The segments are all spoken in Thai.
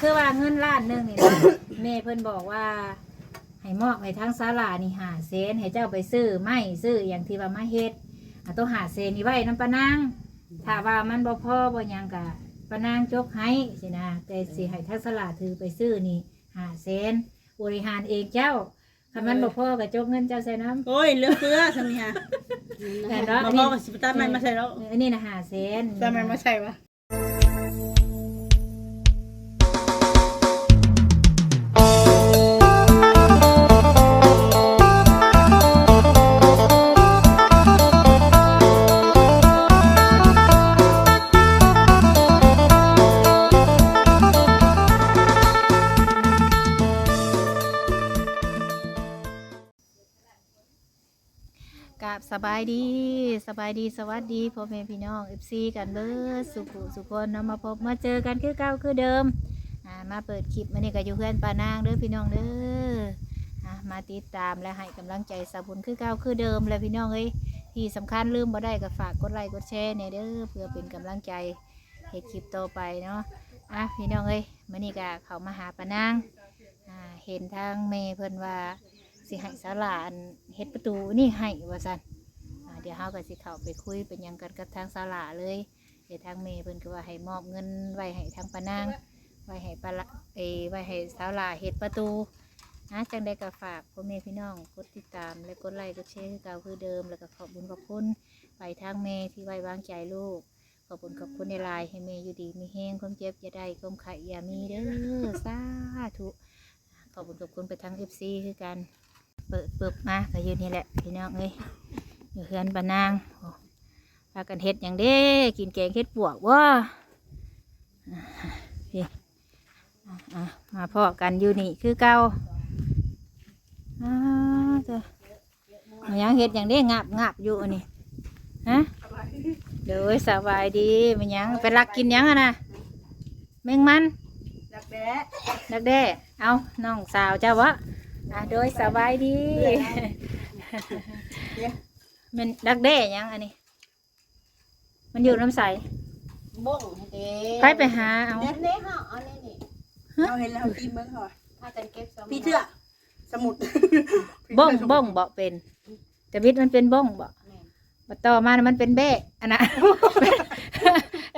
คือว่าเงินล้านหนึงนี่นะ แม่เพิ่นบอกว่า ให้มอบให้ทางศาลานี่หาเซนให้เจ้าไปซื้อไม้ซื้ออย่างที่ว่ามาเฮ็ดอะต้องหาเซนนี่ไว้น้ำปะนางถ้าว่ามันบ่พอบ่หยังกะปะนางจกให้สินะแต่สิให้ทางศาลาถือไปซื้อนี่หาเซนบริหารเองเจ้าถ้ามันบ่พอก็จกเงินเจ้าใส่น้ำโอ้ยเหลือเฟือสำนี่ฮะแต่เนาะมาอันพ่นี้อกับสิบตันมันมาใส่แล้วอันนี้นะหาเซนตันมันมาใส่วะ สบายดีสบายดีสวัสดีพ่อแม่พี่น้องเอฟซีกันเบิดสุขสุขคนเนาะมาพบมาเจอกันคือเก่าคือเดิมอ่ามาเปิดคลิปมานี่ก็อยู่เพื่อนปานางเด้อพี่น้องเด้ออ่ามาติดตามและให้กำลังใจสาบุญคือเก่าคือเดิมแล้วพี่น้องเอ้ยที่สำคัญลืมบ่ได้ก็ฝากกดไลค์กดแชร์เนี่ยเด้อเพื่อเป็นกำลังใจให้คลิปต่อไปเนาะอะพี่น้องเอ้ยมานี่ก็เขามาหาปานางอ่าเห็นทางเมย์เพิ่นว่าสิให้สาลาอันเฮ็ดประตูนี่ให้ว่าซั่น เดี๋ยวเฮาก็สิเข้าไปคุยเป็นหยังกันกับทางสาลาเลย เดี๋ยวทางเมย์เพิ่นก็ว่าให้มอบเงินไว้ให้ทางปานาง ไว้ให้ปาละเอยไว้ให้สาลาเฮ็ดประตูนะจังได้ก็ฝากพ่อแม่พี่น้องกดติดตามและกดไลค์กดแชร์คือเก่าคือเดิม แล้วก็ขอบคุญขอบคุณไปทางเมย์ที่ไว้วางใจลูก ขอบคุณขอบคุณในไลน์ให้เมย์อยู่ดีมีแห้งความเจ็บอย่าได้ความไข่อย่ามีเด้อสาธุขอบคุณขอบคุณไปทาง FC คือกัน เปิดเปิบมาก็อยู่นี่แหละพี่น้องเอ้ย อยู่เฮือนปานางโอ้พากันเฮ็ดอย่างเด้ กินแกงเฮ็ดปวกว่าพี่อะอะมาพอกันอยู่นี่คือเก่าอ้าวเจ้ามายังเฮ็ดอย่างเด้งับงับอยู่อันนี้ฮะเดี๋ยวสบายดีมันยังไปรักกินหยังอะนะแมงมันดักแด้ดักแด้เอาน้องสาวเจ้าวะอะโดยสบายดี มันดักแด้หยังอันนี้ มันอยู่น้ำใสบ้งให้เด้ไปไปหาเอาเด็ดเด้ฮะอันนี้นี่เราเห็นแล้วตีเบิ้งเขาพากันเก็บสมพี่เถื่อสมุดบ้องบ้องเบาเป็นแต่วิทย์มันเป็นบ้องบ่แม่นมาต่อมาน่ะมันเป็นแบ้อันน่ะ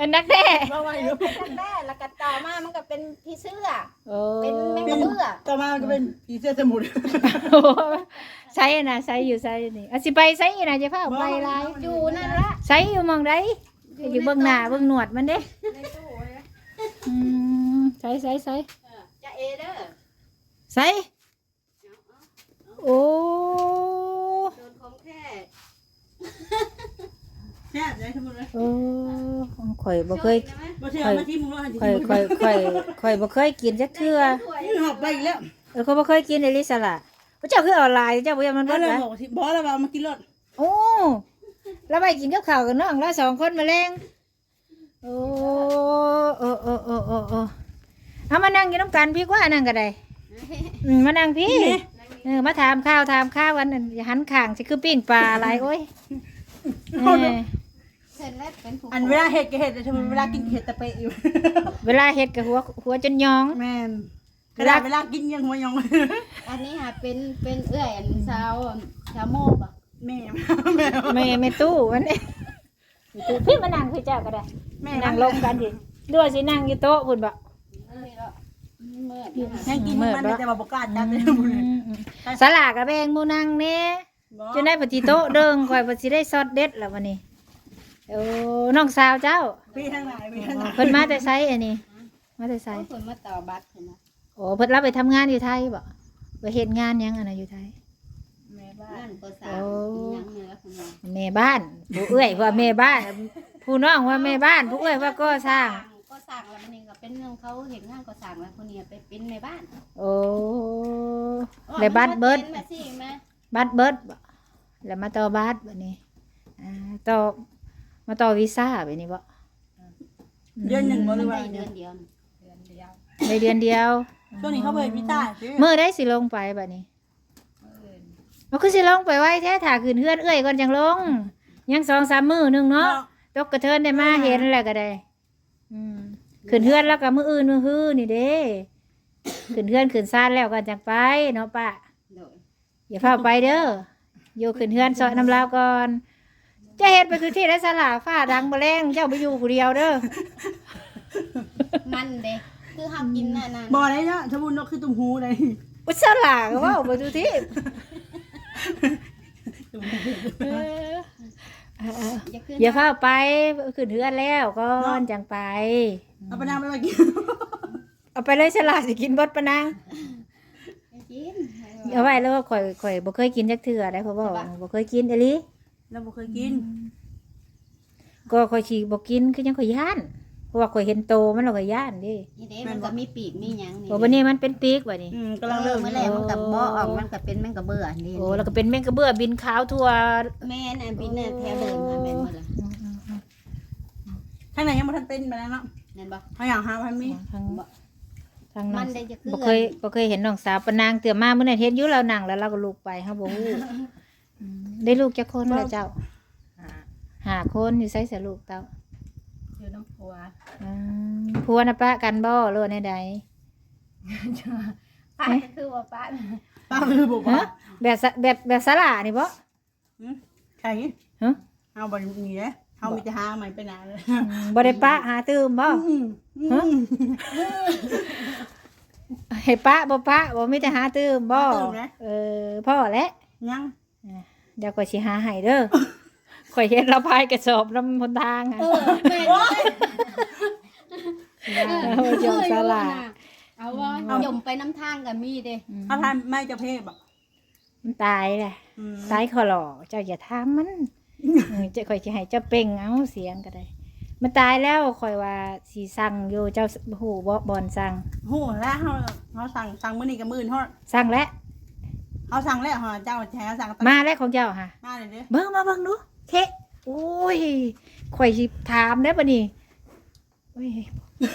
เป็นนักแด้ว่าไว้อยู่กันแม่แล้วก็ต่อมามันก็เป็นพี่เสื้อ โอ้เป็นแมงกะเบื้อต่อมามันก็เป็นผีเสื้อสมุดใช้นะใช้อยู่ใช้นี่อาสิไปใช้นะจะพาออกไปหลายอยู่นั่นละใช้อยู่หมองใดอยู่เบื้องหน้าเบื้องหนวดมันเด้ในตู้เลยอืมใช้ใช้ใช้เออจะเอเด้อใส่โอ้ โดนของแค่ แช่ใจสมุดเลยโอ้ข่อยบ่เคยช่วนะไหมบ่เชื่อมาที่มึงว่าที่ข่อยข่อยข่อยข่อยบ่เคยกินจักเทื่อนี่หอบไปอีกแล้วเออเขาบ่เคยกินเอลิสละพระเจ้าคือออนไลน์เจ้าบ่อยากมันก็เบิดเลยนะบอกที่บอสแล้วว่ามากินรถโอ้แล้วไปกินกับข้าวกับน้องแล้วสองคนมาแรงโอ้โอ้โอ้โอ้โอ้โอ้เอามานั่งกินน้ำกันพี่กว่านั่งก็ได้อืมมานั่งพี่เออมาถามข้าวถามข้าวกันนั่นอย่าหันข้างสิคือปิ้งปลาอะไรโอ้ยเออเส ร็จแล้วเป็นผู้อันเวลาเห็ดก็เห็ดแต่ทำไมเวลากินเห็ดตะเปะอยู่ เวลาเฮ็ดกับหัวหัวจนยอง แม่นขนาดเวลากินยังหัวยอง อันนี้ค่ะเป็นเป็นเอื้อยอันสาวสาวโมกอะแม่แม่แม่แม่ตู้มันนี่พี่มานั่งคือเจ้าก็ได้แม่นั่งลงกันดิด้วยสินั่งอยู่โต๊ะพุ่นบ่เอ้ยแล้วเมื่อให้กินมันแต่ว่าบ่กล้าจับเลยมึงสลากกับแบงหมูนังเนี่ยจนได้ปฏิโต๊ะเดิงคอยปฏิได้ซอสเด็ดแล้ววันนี้ โอ้น้องสาวเจ้าพี่ทางไหนพี่ทางไหนเพิ่นมาแต่ไซอันนี้ มาแต่ไซเขาคนมาต่อบัตรเห็นไหมโอ้เพิ่นรับไปทำงานอยู่ไทยบ่ไปเฮ็ดงานหยังอันน่ะอยู่ไทย แม่บ้านั่นนก็สาวยังเหนือคนนี้แม่บ้าน ผู้เอื้อยว่าแม่บ้าน ผู้น้องว่าแม่บ้าน ผู้เอื้อยว่าก็สร้าง ก็สั่งแล้วมันนี่ก็เป็นเรื่องเขาเห็นงานก็สั่งแล้วคนนี้ไปเป็นในบ้านโอ้ได้บัตรเบิดมาสิมาบัตรเบิดบ่แล้วมาต่อบัตรบัดนี้อ่าต่อ มาต่อวีซ่าแบบนี้บ่เดือนหนึ่งบ่หมัรืนอว่าได้เดือนเดียวเดือนเดียวในเดือนเดียว ช่วงนี้เขาเปิดพิต้าเมื่อได้สิลงไปบัดนี้มันคือสิลงไปไว้แท้ถ่าคืนเฮือนเอื้อยก่อนจังลง ยังสองสามมือหนึงเนาะตกกระเทินได้มาเห็นแล้วก็ได้ อืมขึ้นเฮือนแล้วก็มื้ออื่นมื้อฮื้อนี่เด้ขึ้นเฮือนขึ้นซ่านแล้วก็จังไปเนาะป้าโดยอย่าเฝ้าไปเด้ออยู่ขึ้นเฮือนซอยน้ำลาวก่อน จะเฮ็ดไปคือที่ได้สลาฟ้าดังบ่แรงเจ้าไปอยู่ผู้เดียวเด้อมันเด้คือเฮากินน่ะนั่นบ่ได้เนาะสมุนนกคือตุ้มหูเลยอุยสลาก็เว่าไปดูที่เออเอออย่าขึ้นอย่าเฝ้าไปขึ้นเฮือนแล้วก่อนจังไป เอาไปนั่งไปมากินเอาไปเลยฉลาดสิกินบดปะนางอย่ากิน เอาไว้แล้วข่อยข่อยบ่เคยกินจักเทื่อได้เพราะว่าบ่เคยกินอหลี เราบ่เคยกิน ก็ข่อยสิบ่กินคือยังข่อยย่านเพราะว่าข่อยเห็นโตมันแล้วข่อยย่านเดินี่เด้มันก็มีปีกมีหยังนี่โอ้วันนี้มันเป็นปีกบัดนี้ อืมกำกำลัลังงเริ่เริ่มมเมื่อแรกมันก็บ่ออกมันก็เป็นแม่งก็เบื่อนี่โอ้แล้วก็เป็นแมงกระเบื้อบินขาวทั่วแม่นอันบินน่ะแถวเดิมค่ะแม่นหมดเลยข้างในยังบ่ทันเป็นไปแล้วเนาะนั่นบ่เฮาอยากหาพันมีทางทางน้มัองนได้จะคือบ่เคยบ่เคยเห็นน้องสาวปะนางเตือมามื้อนั้นเฮ็ดอยู่เรานั่งแล้วเราก็ลูกไปเฮาบ่ฮู้อืม ได้ลูกจักคนแล้วเจ้าหาคนอยู่ไสสิลูกเต้าอยู่น้ำผัวอืมผัวน่ะปะกันบ่หรือว่าแนวใดป้าก็คือว่าป้าป้าคือบ่ฮะว่าแบบสะแบบแบบสลานี่บ่ใช่ฮะเฮาบ่มีเด้เฮามีแต่หาใหม่ไปนานเลยอืมบ่ได้ปะหาตื้มบ่อืมอืมให้ปะบ่ปะบ่มีแต่หาตื้มบ่หาตื้มนะ เออพ่อแหละยัง เดี๋ยวข่อยสิหาให้เด้อข่อยเฮ็ดเราพายกระสอบนำหนทางอะเออแม่นเอาจอมสลาเอาว่าหยมไปน้ำทางก็มีเด้อืมเฮาทานไม่จะเพศบ่มันตายแหละอืมตายขอหล่อเจ้าอย่าถามมันเออเจะข่อยสิให้เจ้าเป่งเอาเสียงก็ได้ มันตายแล้วข่อยว่าสิสั่งอยู่เจ้าหูบ่บอนสั่งโหแล้วเฮาเฮาสั่งสั่งมื้อนี้กับมื้ออื่นเฮาสั่งแล้ว เฮาสั่งแล้วเฮาเจ้าแท้สั่งมาแล้วของเจ้าค่ะ มาเลยเด้อเบิ่งมาเบิ่งดูเทะโอ้ยข่อยสิถามได้อบัดนี้โอ้ย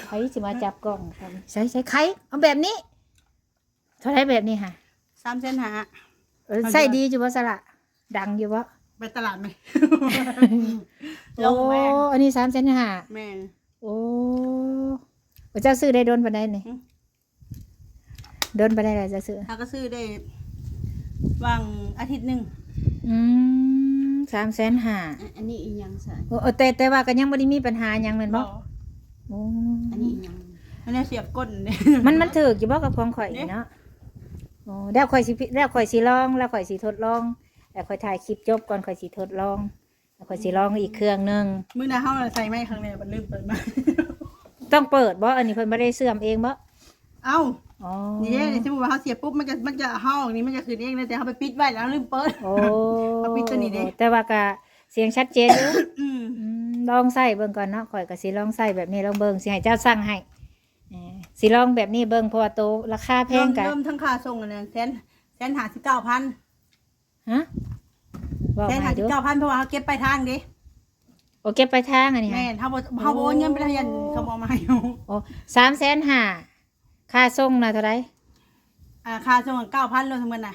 ไผสิมาจับกล้องครับใส่ใส่ไข่เอาแบบนี้เท่าไหรแบบนี้ค่ะ3เส้นหาเออใส่ดีอยู่บ่สละดังอยู่บ่ไปตลาดไหมลโอ้งแม่อันนี้3เซนห้าแม่นโอ้เจ้าซื้อได้โดนปานใดนี่อืมโดนปานใดล่ะเจะซื้อเฮาก็ซื้อได้ วางอาทิตย์หนึงอืม3แสนห้าอะอันนี้อีหยังซะโอ้แต่แต่ว่าก็ยังบ่ได้มีปัญหาหยังแม่นบ่โอ้อันนี้อีหยังอันนี้เสียบก้นเนี่ยมันมันถูกอยู่บ่กับของข่อยเนี่ยเนาะโอ้แล้วข่อยสิพิแล้วข่อยสิลอง แล้วข่อยสิทดลองแล้วข่อยถ่ายคลิปจบก่อนข่อยสิทดลองแล้วข่อยสิลองอีกเครื่องหนึงมื้อหน้าเฮาใส่ไม้ข้างในมันลืมเปิดมาต้องเปิดบ่อันนี้เพิ่นบ่ได้เสื่อมเองบ่เอ้า อ๋อนี่เด้นี่สมมุติว่าเฮาเสียบปุ๊บมันจะมันจะเฮาอย่างนี้มันจะขึ้นเองเลยแต่เฮาไปปิดไว้แล้วลืมเปิด โอ้เอาปิดตัวนี้ดิแต่ว่าก็เสียงชัดเจนอยู่อืมอืมลองใส่เบิ่งก่อนเนาะข่อยก็สิลองใส่แบบนี้ลองเบิ่งสิให้เจ้าสั่งให้เออสิลองแบบนี้เบิ่งเพราะว่าโตราคาแพเริ่งมกันเริ่มทั้งค่าส่งอันนั้นแสนแสนหาสิบเก้าพันฮะบอกแสนมาหาดูสิบเก้าพันเพราะว่าเขาเก็บไปลายทางดิโอเก็บไปทางอันนี้แม่ฮะนเฮาบ่เฮาบ่โอนเงินไปทางยันเขาบ่เอามาให้เอาโอ้สามแสนห้า ค่าส่งนะเท่าไหรอ่าค่าส่งเก้าพันรวมทั้งหมดน่ะ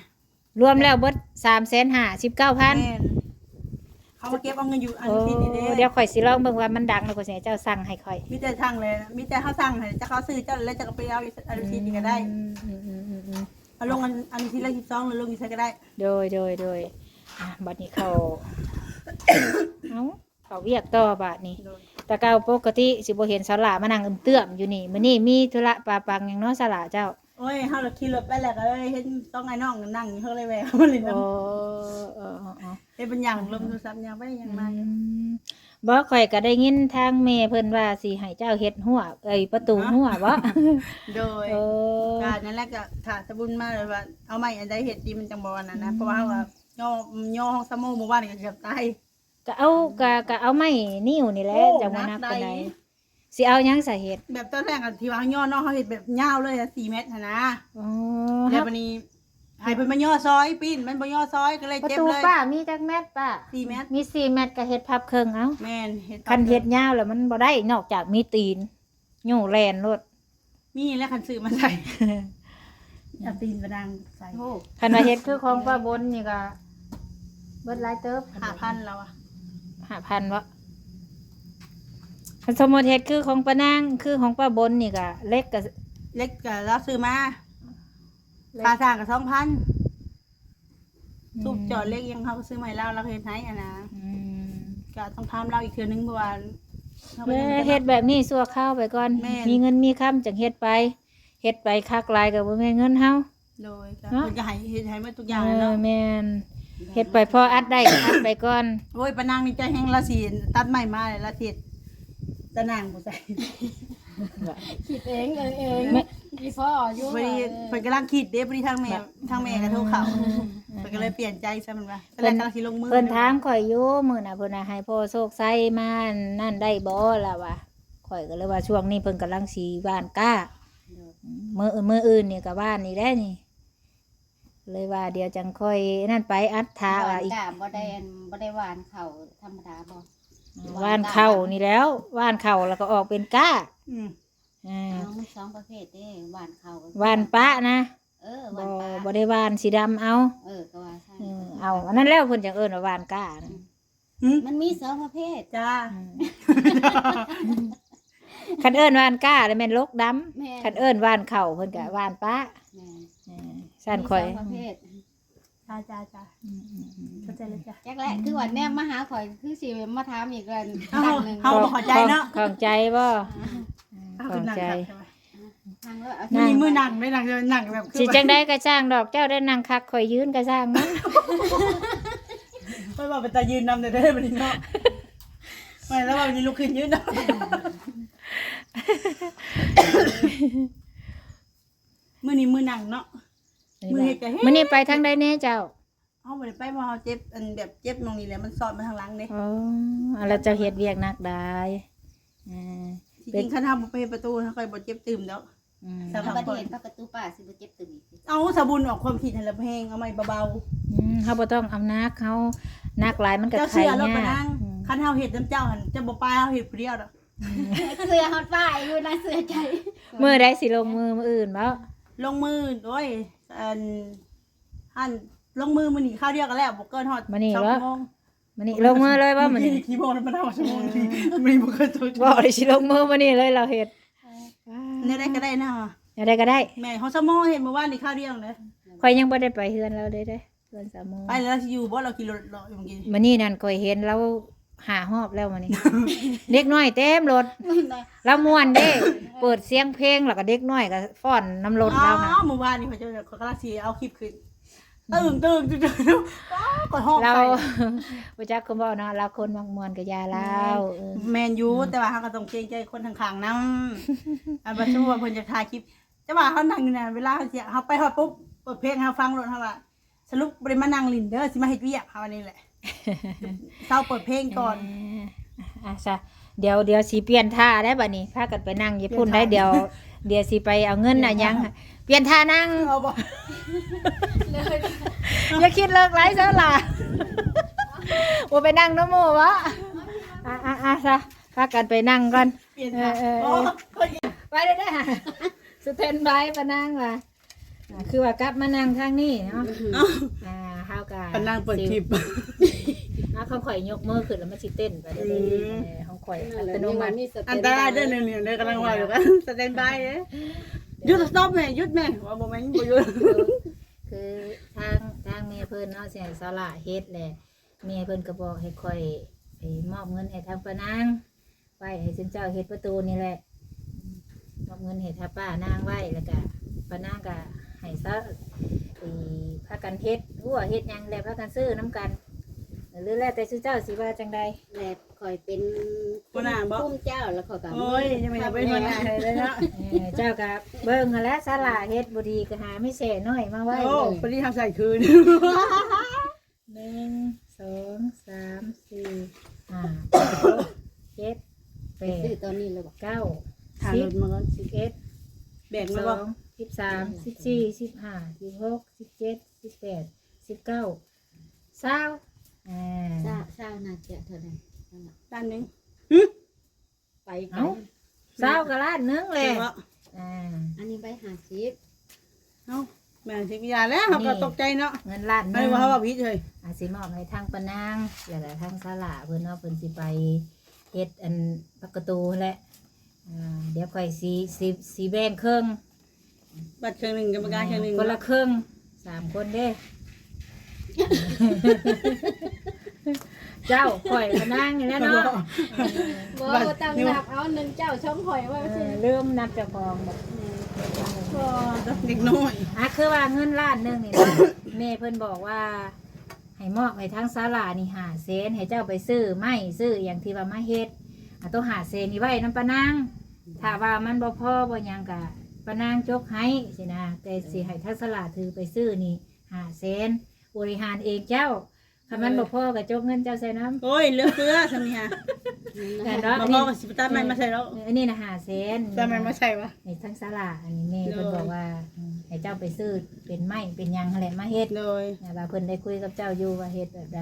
รวมแล้วเบิดสามแสนห้าสิบเก้าพันแม่นเขามาเก็บเอาเงินอยู่อันโอ้นี้นี่เด้เดี๋ยวข่อยสิลองเบิ่งว่ามันดังแล้วก็สิให้เจ้าสั่งให้ข่อยมีแต่ทางเลยมีแต่เขาสั่งให้จะเขาซื้อเจ้าแล้วจะไปเอาอันนี้นี่ก็ได้อืมอืมอืมอืมอืม เอาลงอันอันที่ละ12หรือลงอีกใส่ก็ได้ โดยโดยโดยอะบัดนี้เขา เอ้า เขาเวียกต่อบาดนี้ แต่เก่าปกติสิบ่เห็นสลามานั่งอึมเตื้อมอยู่นี่มื้อนี้มีธุระปาปังหยังเนาะสลาเจ้าโอ้ยเฮาเราขี่รถไปแล้วก็เลยเห็นต้องไอ้น้องนั่งอยู่เฮาเลยแวะมาเล่นโอ้น้ำเออเออเออเฮ็ดเป็นอย่างลมโทรศัพท์ยังไม่ได้ยังมาอืมบ่ข่อยก็ได้ยินทางแม่เพิ่นว่าสิให้เจ้าเฮ็ดหัวเอ้ยประตูหัวบ่ โดยเออ การนั่นแหละก็ถ้าสบุญมาเลยว่าเอาไม้อันใดเฮ็ดดีมันจังบ่อันนั้นนะเพราะว่าเฮาว่าย่อย่อห้องสมองหมู่บ้านนี่ก็เกือบตาย ก็เอาก็ก็เอาไม้นิ้วนี่แหละโอ้จังว่านักนักปานใดใดสิเอาหยังสาเหตุแบบตอนแรกอะที่ว่าย่อน้องเฮาเฮ็ดแบบยาวเลยอะ4เมตรหันนะอ๋อแล้ววันนี้ให้เพิ่นมาย่อซอยปีนมันบ่ย่อซอยก็เลยประเจ็บตูเลยป้ามีจักแมตรป้า4เมตรมี4เมตรก็เฮ็ดพับเครื่องเอาแม่นเฮ็ดคันเฮ็ดยาวแล้วมันบ่ได้นอกจากมีตีนโยู่แลนรถมีแล้วคันซื้อมาใส่เอาตีนมาดังใส่โอ้คันว่าเฮ็ดคือของป้าบนนี่ก็เบิดหลายเติบ5,000แล้วอะ 5,000วะคันสมมุติเฮ็ดคือของป้านางคือของป้าบนนี่ก็เล็กก็เล็กก็เราซื้อมาค่าสร้างก็2,000ทุบจอดเล็กยังเขาก็ซื้อมาให้เราเราเฮ็ดให้อะนะอืมก็ต้องทำเราอีกเทื่อนึงเพราะว่าราก็แม่ยังไม่ได้เฮ็ดแบบนี้สั่วข้าวไปก่อน แม่น มีเงินมีคำจังเฮ็ดไปเฮ็ดไปคักหลายก็บ่แม่นเงินเฮา โดยก็เนาะเพิ่นจะให้เฮ็ดให้หมดทุกอเอย่างอเนาะแม่น เฮ็ดไปพออัดได้ก็อัดไปก่อน โอ้ยปานางนี่ใจแห้งละสิตัดไม้มาเลยละสิตะนางบ่ใส่คิดเองเองเองพี่พ่ออยู่พอดีเพิ่นกำลังคิดเด้พอดีทางแม่ทางแม่ก็โทรเข้าเพิ่นก็เลยเปลี่ยนใจซะมันว่าตอนแรกกำลังสิลงมือเพิ่นถามข่อยอยู่มื้อน่ะเพิ่นน่ะให้พ่อโชคไสมานั่นได้บ่ล่ะวะข่อยก็เลยว่าช่วงนี้เพิ่นกำลังสิบ้านก้ามื้อมื้ออื่นนี่ก็บ้านนี่แหละนี่ เลยว่าเดี๋ยวจังค่อยนั่นไปอัดทาหวาว่านอีกกะบ่ได้อันบ่ได้หวานเข่าธรรมดาบ่ว่านเข้านี่แล้วว่านเข้าแล้วก็ออกเป็นก้าอืมอ่าเอามันสองประเภทเด้หวานเข่าว่านปะนะเออหบ่วานปลาบ่ได้ว่านสีดำเอาเออก็ว่าใช่เออเอาอันนั้นแล้วเพิ่นจังเอิ้นว่าว่านก้านะหึมันมีสองประเภทจ้า คันเอิ้นว่านก้าแล้วแม่นลกดำแม่คันเอิ้นว่านเข้าเพิ่นก็ว่านปะแม่เออสั่นข่อยมีสงประเภทจ้าจ้าจ้าเข้าใจเลยจ้ะจักแหละคือวันแน่มาหาข่อยคือสิมาถามอีกกันเอาตั้งหนึงเอาบ่เข้าใจเนาะ ของใจบ่เอาขคือองนั่งใจครับทางแล้วเอามีมือนั่งไม่นั่งเลยนั่งแบบคือสิจังได้ก็จ้างดอกเจ้าได้นั่งคักข่อยยืนก็จ้างมัน ไม่ว่าเป็นตายืนนำได้ได้บัดนี้เนาะ ไม่แล้วว่าวันนี้ลุกขึ้นยืนเนาะมื้อนี้มื้อนั่งเนาะ มือเฮ็ดก็เฮ็ดมื้อนี้ไปทางใดแน่เจ้าเฮาบ่ได้ไปเพราะเฮาเจ็บอันแบบเจ็บตรงนี้แหละมันสอดมาทางหลังเด้อ๋ออะแล้วเจ้าเฮ็ดเวียกหนักได้อ่าจริงๆคันเฮาบ่ไปเฮ็ดประตูเฮาก็บ่เจ็บตื่มแล้วอืมครับเอาประเด็นประตูป่าสิบ่เจ็บตึงอีกเอาสบุนออกความคิดให้ละเพลงเอาไม้เบาอืมเฮาบ่ต้องเอานักเฮานักหลายมันๆก็เจ้าไข่เชื่อแล้วยาปะกนางอืม คันเฮาเฮ็ดน้ำเจ้าหั่นจะบ่ปลาเฮาเฮ็ดผู้เดียวดอกเสื้อฮอดป้ายอยู่นะเสื้อใจมื้อใดสิลงมือมื้ออื่นบ่ลงมือโอ้ยอันหั่นลงมือมื้อนี้ข้าวเดียวกันแล้วบ่เกินฮอดมื้อนี้สองบ่ชั่วโมงมื้อนี้ลงมือเลยบ่มื้อนี้กี่โมงแล้วมันเอาชั่วโมงนึงมื้อนี้บ่เกินตัวบ่ได้สิลงมือมื้อนี้เลยเราเฮ็ดเนี่ยได้ก็ได้นะอย่าได้ก็ได้แม่เฮาชั่วโมงเห็นเมื่อวานนี่ข้าวเดียวเด้อข่อยยังบ่ได้ไปเฮือนเราเด้เด้เฮือนสามโมงไปแล้วสิอยู่บ่เราขี่รถเลาะอยู่เมื่อกี้มื้อนี้นั่นข่อยเห็นเรา หาฮอบแล้วมื้อนี้เด็กน้อยเต็มรถแล้วม่วนเด้ เปิดเสียงเพลงแล้วก็เด็กน้อยก็ฟ้อนน้ำรถอ๋เราค่ะอเมื่อวานนี่เขาจะเขากำลังสิเอาคลิปขึ้นตึงตึงตึงตึงอ๋อก็ห้องเราไปบ่จักคนบ่เนาะเราคนมักม่วนก็ยาเราเออแมนยูแต่ว่าเขาก็ต้องเกรงใจคนทางข้างๆนำอันบัดชั่วาเพิ่นจะถ่ายคลิป แต่ว่าเขานั่งอยู่น่ะเวลาเขาสิเขาไปฮอดปุ๊บเปิดเพลงให้เขาฟังรถเขาว่าสรุปบ่ได้มานั่งลินเด้อสิมาเฮ็ดเวียกเขาอันนี้แหละ เศร้าเปิดเพลงก่อนอะซะเดี๋ยวเดี๋ยวสิเปลี่ยนท่าได้บัดนี้พากันไปนั่งญี่ปุ่นได้เดี๋ยว เดี๋ยวสิไปเอาเงินน่ะยัง เปลี่ยนท่านั่งเอาบ่อย่าคิดเลิกไลฟ์ซะล่ะบ่ไปนั่งน้ำหมู่วะอะอะอะซะพากันไปนั่งก่อนเปลี่ยนเออเออเอออ๋อไปได้ได้อสเตนบายปะนั่งว่ะ อ่าคือว่ากลับมานั่งทางนี้เนาะอ่าเฮากันปนั่งเปิดคลิป อ่าเขาข่อยยกมือขึ้นแล้วมันสิเต้นไปเรื่อยอืม ๆเออเขาข่อยอัตโนมัติ อันตรายเด้อเนี่ยเนี่ยกำลังว่าอยู่กันสแตนบายเด้อหยุดสต็อปแม่หยุดแม่ว่าบ่แม่นบ่หยุดคือทางทางเมียเพิ่นเนาะสิให้สาระเฮ็ดแหละเมียเพิ่นก็บอกให้ข่อยไปมอบเงินให้ทางปานางไว้ให้สินเจ้าเฮ็ดประตูนี่แหละมอบเงินให้ทางป้านางไว้แล้วก็ปานางก็ ให้ซะไอ้พากันเฮ็ดหัวเฮ็ดหยังแล้วพากันซื้อน้ำกัน หรือแล้วแต่สิเจ้าสิว่าจังใดแลบข่อยเป็นหัวหน้าบ่คุ้มเจ้าแล้วข่อยก็โอ้ยยังไม่ได้เป็นหัวหน้าเลยเนาะเออเจ้าก็เบิ่งหั้นแหล้วสาระเฮ็ดบ่ดีก็หาไม่เสน้อยมาไว้โอ้พอดีทำใส่คืน หนึ่งสองสามสี่ห้าหกเจ็ดแปดซื้อตอนนี้เลยบ่เก้าถ่ายสิรบถมาก่อนสิบเอ็ดแบ่งสิมาบสบ่อง สิบสามสิบสี่สิบห้าสิบหกสิบเจ็ดสิบแปดสิบเก้าเศร้าอ่าเช้าเช้าน่าจะเท่านั้นด้านหนึงไปเอ้าเศร้าก็ล้านหนึงเลยเห็นบ่อ่า อันนี้ใบหาสิบเอ้าแม่สิบยาแล้วเขาก็ตกใจเนาะเงินล้านหไม่นึงว่าเขาว่าผิดเลยอาสิมอบให้ทางปะนางแล้วก็ทางสลาเพิ่นเนาะเพิ่นสิไปเฮ็ดอันประตูแหละอ่าเดี๋ยวค่อยสีสีสีแบ่งครึ่ง บัตรเครื่องหนึ่งกรรมการเครื่องหนึ่งคนละครึ่งสามคนเด้ เจ้าข่อยมานั่งอยู่แล้วเนาะบ่บ่ตั้งนับเอาหนึ่งเจ้าช่องหอยไว้เอสิอเริ่มนับเจากองแบบก็เด็กน้อยอะคือว่าเงินล้านหนึงนี่เนาะแม่เพิ่นบอกว่า ให้มอบให้ทั้งศาลานี่หาเซนให้เจ้าไปซื้อไม้ซื้ออย่างที่ว่ามาเฮ็ดอะต้องหาเซนนี่ไว้น้ำปะนางถ้าว่ามันบ่พอบ่หยังกะ ปะนางจกให้สินะแต่สิให้ทั้งศาลาถือไปซื้อนี่หาเซนบริหารเองเจ้าถ้ามันบ่พอก็จกเงินเจ้าใส่น้ำโอ้ยเหลือเฟือสมีฮะแต่เนาะมาอันพ่อนี้กับสิบตาไม่มาใส่แล้วอันนี้นะหาเซนตาไม่มาใส่วะให้ทั้งศาลาอันนี้แม่เพิ่นเลยบอกว่าอืมให้เจ้าไปซื้อเป็นไม้เป็นหยังหั่นแหละมาเฮ็ดเลยนะว่าเพิ่นได้คุยกับเจ้าอยู่ว่าเฮ็ดแบบใด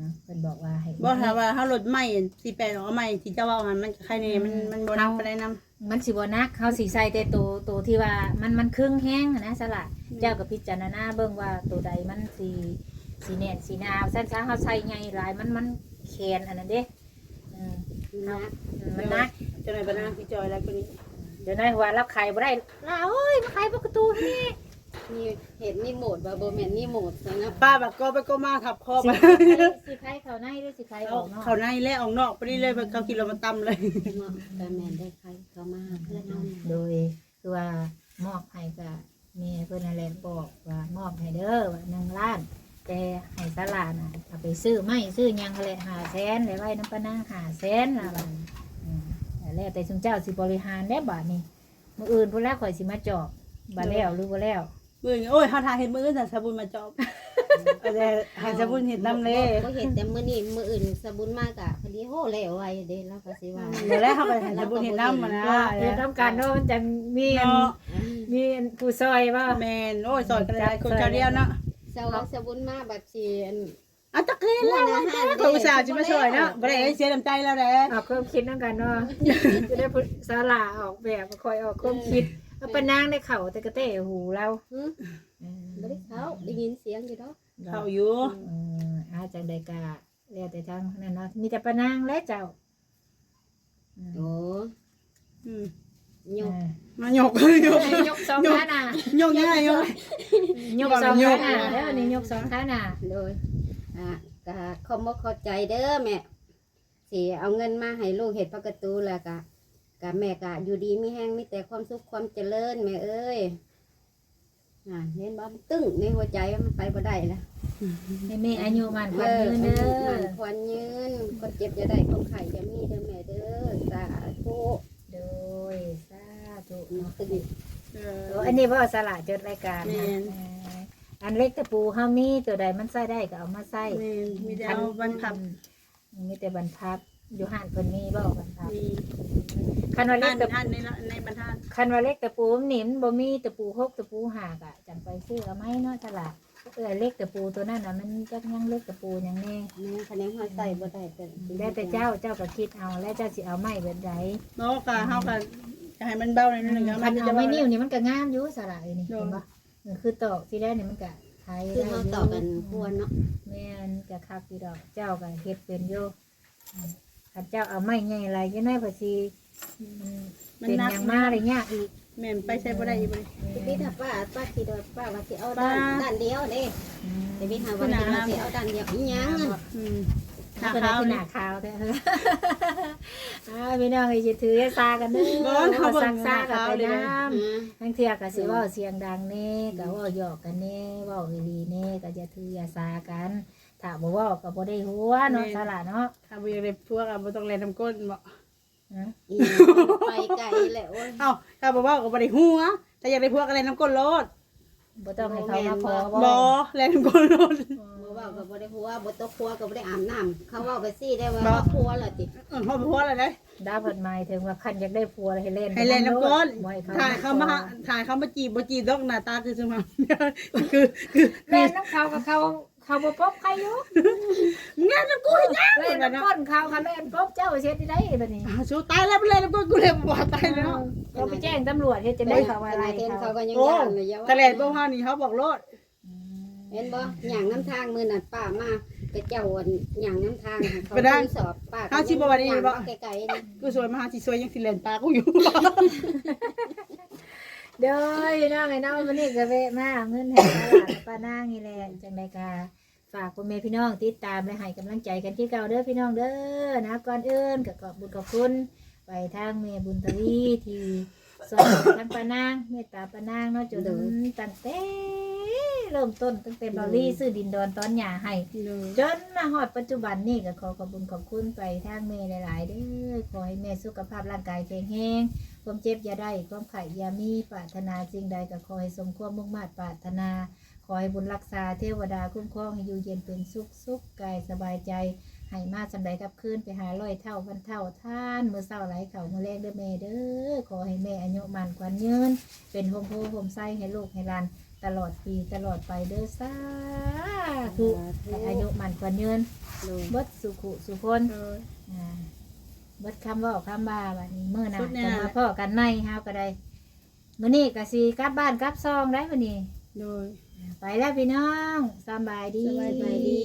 นะเพิ่นบอกว่าให้บอกถามว่าเขาหลดไหมสี่แปดหรอไหมที่เจ้าว่ามันมันใครเนี่ยมันมันโบนัสไปได้นำ มันสิบ่นักเขาสิใส่แต่ตัวตัวที่ว่ามันมันครึ่งแห้งอะนะสละเจ้าก็พิจารณาเบิ่งว่าตัวใดมันสิสิแน่นสิหนาวซั่นซะเฮาใส่ใหญ่หลายมันมันแขนอันนั้นเด้อืมนะมันนักเจะไหนบ้างพี่จอยแล้วคนนี้เดี๋ยวนั้นว่ารับขายบ่ได้ลาเอ้ยมาขายประตูนี่ นี่เห็นนี่โหมดบ่บ่แม่นนี่โหมดนะป้าแบบก็ไปก็มาขับคอสิไปสิขายเข้าในหรือสิขายอเขาอกเนาะเขาในและออกนอกไปนี่เลยเขากินเรามาตำเลยเนาะแต่แม่นได้ใครเขามาเพื่อนเฮาเนี่ยโดยคือว่ามอบให้กับแม่เพิ่นนั่นแหละบอกว่ามอบให้เด้อว่า1ล้าน แต่ให้สลาน่ะเอาไปซื้อไม้ซื้อหยังเขาเลยหาแสนเลยไว้น้ำปะนางหาแสนล่ะบัดอืมแล้วแต่ชุมเจ้าสิบริหารได้บาทนี้มืออื่นพวกแล้วข่อยสิมาจอบบ่แล้วหรือบ่แล้ว มือโอ้ยเขาทาเห็นมือแต่สบุนมาจอบแต่หาสบุนเห็นน้ำเลยบ่เห็นแต่มื้อนี้มื้ออื่นสบุญมากะพอดีโหแล้วไว้เด้แล้วก็สิว่าเดี๋ยวแรกเขาไปหาสบุนเห็นน้ำมานะเดี๋ยวต้องการเนาะมันจะมีอันเนาะมีอันผู้ซอยว่าแมนโอ้ยสอนกันเลยคนเจ้าเดียวเนาะเจ้าสบุญมาแบบสิอันอะตะเคียนแล้วเขาอุตส่าห์จะมาช่วยเนาะบ่ได้เสียน้ำใจแล้วแหละเอาความคิดนั่นกันเนาะจะได้ผู้สลาออกแบบคอยออกความคิด เอาปะนางได้เข่าแต่กระเตะหูเราหึเออบ่ได้เขาได้ยินเสียงอยู่ดอกเขาอยู่เอออาจากใดกาแล้วแต่ทางนั่นเนาะมีแต่ปะนางและเจ้าอืมโอ้อืมยกมาหยกหยก ยกสองขาหน่ะหยกยังไงหยก ยกสองขาหน่ะแล้วอันนี้ยกสองขาหน่ะโดยอะก็ขอบอกเข้าใจเด้อแม่สิเอาเงินมาให้ลูกเฮ็ดปกตูแล้วก็ ก็แม่ก็อยู่ดีมีแห้งมีแต่ความสุขความเจริญแม่เอ้ยอ่าเห็นบ่มันตึ้งในหัวใจมันไปบ่ได้แล้วให้แม่อายุมันคเอวันอยืนเด้มัอนควรยืนคนเจ็บจะได้คนไข้จะมีเด้อแม่เด้อสาธุโดยสาธุตึ้งเอโอ้ออันนี้ว่าสละจดรายการแม่นะนเอออันเล็กตะปูเฮามีตัวใดมันใส่ได้ก็เอามาใส่แม่นมีแต่เอาบรรพับมีแต่บรรพับ อยู่ห่านเพิ่นมีบ่บรรพับ มีคันว่าเล็ท่ากนตะท่านในละในบรรทัดคันว่าเล็กตะปูมันหนิมนบ่มีตะปูหกตะปูหากอะจังไปซื้อเอาไหมเนาะฉลาดเออเล็กตะปูตัวนั้นน่ะมันจักยังเล็กตะปูหยังแน่แม่คะแนนหัวใส่บ่ได้แต่แล้วแต่เจ้าเจ้าก็คิดเอาแล้วเจ้าสิเอาไม้แบบใดเนาะก็เฮาก็จะให้มันเบาหน่อยนึงก็คันจะเอาไม้นิ้วนี่มันก็งามอยู่สลาเลยนี่โดนเห็นบ่เออคือตอกที่แรกนี่มันก็ไทยคือได้เขายู่ต่อกันควรเนาะแม่นก็คักอยู่ดอกเจ้าก็เฮ็ดเป็นอยู่ อืมคันเจ้าเอาไม้ใหญ่หลายจังได๋พอสิมันมันเป็นนักหยังมาได้ยากอีกแม่นไปใช้บ่ได้อีกบ่พี่พี่ถ้าป้าป้าคิดว่าป้าว่าสิเอาด้านด้านเดียวเด้อืมแต่พี่หาว่าคิดว่าสิเอาด้านเดียวอีหยังอะอืมถ้าขาเป็นขาวหน้าขาวแต่อ่าพี่น้องอย่าถือให้ซากันเด้อบ่เขาเบิ่ซังกหซาน้ากันขาวไปเลยนะน้อืมำทั้งเที่ยก็สิเว้าเสียงดังแน่ก็เว้าหยอกกันแน่เว้าอีหลีแน่ก็จะถืออย่าซากัน ถ้าบ่เว้าก็บ่ได้หัวเนาะสละเนาะถ้าบ่อยากได้พวกอะบ่ต้องแลน้ำก้นบ่นะอีหยังไปไกลแหละโอ้ยเอ้าถ้าบ่เว้าก็บ่ได้หัวถ้าอยากได้พวกก็แลน้ำก้นโลดบ่ต้องให้เขามาขอบ่แลน้ำก้นโลดบ่เว้าก็บ่ได้หัวบ่ตกครัวก็บ่ได้อาบน้ำเขาเว้าไปสิได้ว่าบ่ครัวล่ะติเออพอพวกแล้วเด้ดาวเพิ่นหมายถึงว่าคันอยากได้ผัวให้เล่นให้แลน้ำก้นบ่ให้เขาถ่ายเขามาถ่ายเขามาจีบบ่จีบดอกหน้าตาคือสมาคือคือเล่นน้ำเขากับเขา เขาบ่ปบใครอยู่มึงแลน้ำก้นยังเล่นน้ำก้นเขาเขาเล่นปบเจ้าเฮ็ดได้บัดนี้อ้าวสู้ตายแล้วไปเลยน้ำก้นกูเลยบ่ตายแล้ว เราไปแจ้งตำรวจเฮ็ดจะได้เขาอะไรเห็นเขาเขาก็ยังโอ้ย่านเลยอย่าว่าทะเลบ่ฮานี่เขาบอกโลดเห็นบ่อย่างน้ำทางมือนั่นป้ามากระเจ้าอันอย่างน้ำทางให้เขาก็ได้สอบป้าเอาสิบ่ว่าดีย่างบ่มาไกลๆนี่กูสวยมาหาสิสวยยังสิเล่นปลากูอยู่ เด้อพี่น้องไอ้น้องวันนี้ก็แวะมาเอาเงินให้ตลาดป้านางนี่แหละจังไดกา ฝากพ่อแม่พี่น้องติดตามและให้กำลังใจกันที่เก่าเด้อพี่น้องเด้อนะก่อนอื่นก็ขอบบุญขอบคุณไปทางแม่บุญทวีที่สอนทางป้านางเมตตาป้านางเนาะจนตั้งแต่เริ่มต้นตั้งแต่บอลลี่ซื้อดินดอนตอนหย่าให้จนมาฮอดปัจจุบันนี่ก็ขอขอบคุญขอบคุณไปทางแม่หลาย ๆ เด้อขอให้แม่สุขภาพร่างกายแข็งแรงความเจ็บอย่าได้ความไข้อย่ามีปรารถนาสิ่งใดก็ขอให้สมความมุ่งมา่ปรารถนา ขอให้บุญรักษาเทวดาคุ้มครองให้อยู่เย็นเป็นสุขสุขกายสบายใจให้มาสำใดกับคืนไปหาร้อยเท่าพันเท่าท่านเมื่อเศร้าไหลเข่าเมื่อแรงเด้อแม่เด้อขอให้แม่อายุมันกว่ายืนเป็นโฮมโฮโฮมไส้ให้ลูกให้หลาน ตลอดปีตลอดไปเด้อสาธุให้อายุมันกว่ายืนโดยเบดสุขุสุคนอ่าเบดคำเว่าคำบาบัดนี้เมื่อหนาสุดแน่จะมาพ่อกันในเฮาก็ได้มื้อนี้ก็สิกลับบ้านกลับซองได้มื้อนี้โดย ไปแล้วพี่น้องสำบายดี สบายดี